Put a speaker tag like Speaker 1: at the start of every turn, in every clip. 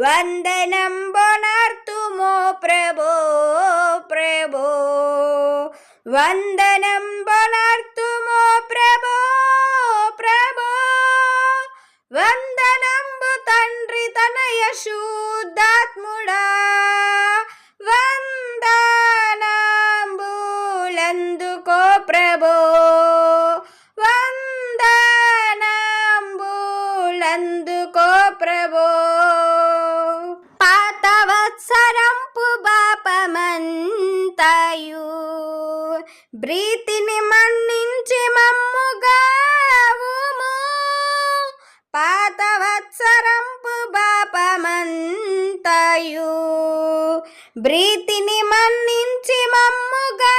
Speaker 1: వందనం బొనర్తుమో ప్రభో ప్రభో వందనం బొనర్తుమో ప్రభో ప్రభో వందనంబు తండ్రి తనయ శుద్ధాత్ముడా వందనంబులందుకో ప్రభో బ్రీతిని మన్నించి మమ్ముగావుము పాత వత్సరంపు బాపమంతయు. బ్రీతిని మన్నించి మమ్ముగావుము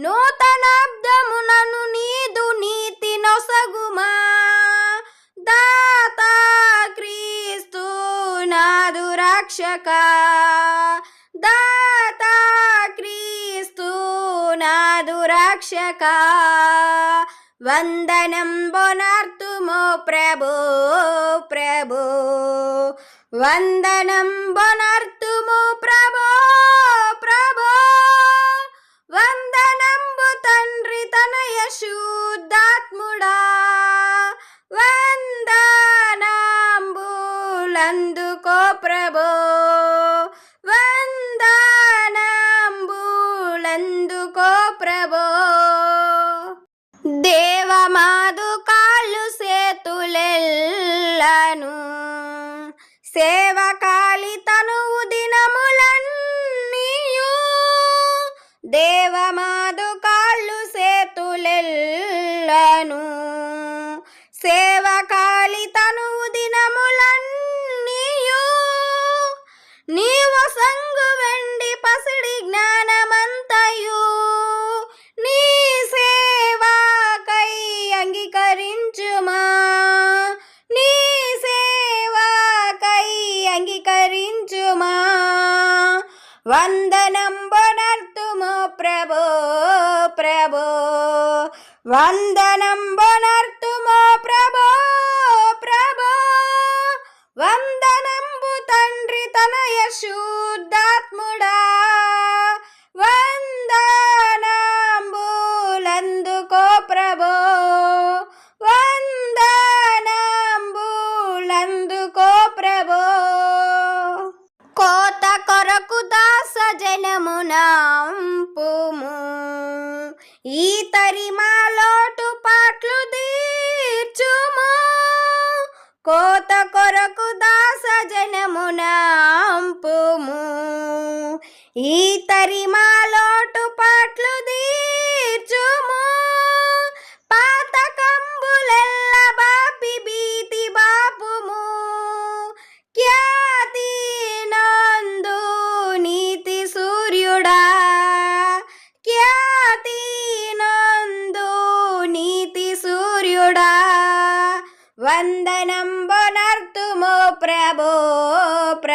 Speaker 1: నూతనాబ్దమునను నీదు నీతి నొసగుమా. దాత క్రీస్తు నాదు రక్షకా. నాదు రక్షక వందనం బొనర్తుమో ప్రభో ప్రభో వందనం బొనర్తుమో సేవకాలి తనువు దినములన్నీయు. దేవమాదుకా వందనం బొనర్తుమో ప్రభో ప్రభో వందనం బొనర్తుమో ప్రభో కోత కొరకు దాస జనమునాంపుము ఈ తరిమా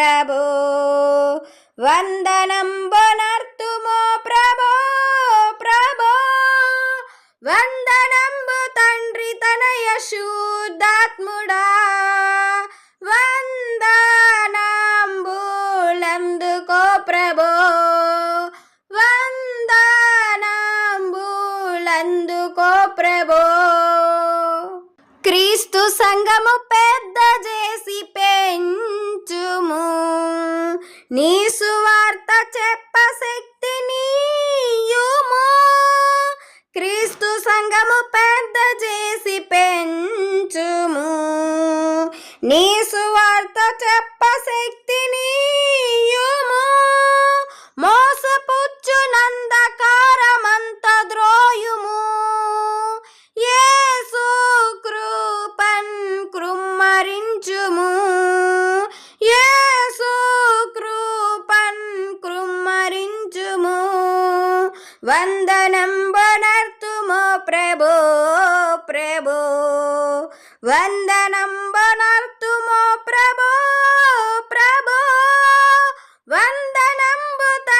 Speaker 1: ప్రభో. వందనం బొనర్తుమో ప్రభో ప్రభో. వందనంబు తండ్రి తనయ శుద్ధాత్ముడా వందనాంబులందుకో ప్రభో. వందనాంబులందుకో ప్రభో. క్రీస్తు సంగము పెద్ద చేసి నీ సువార్త చెప్ప శక్తిని వందనం బనర్తుమో ప్రభో ప్రభో. వందనం బనర్తుమో ప్రభో ప్రభో. వందనంబు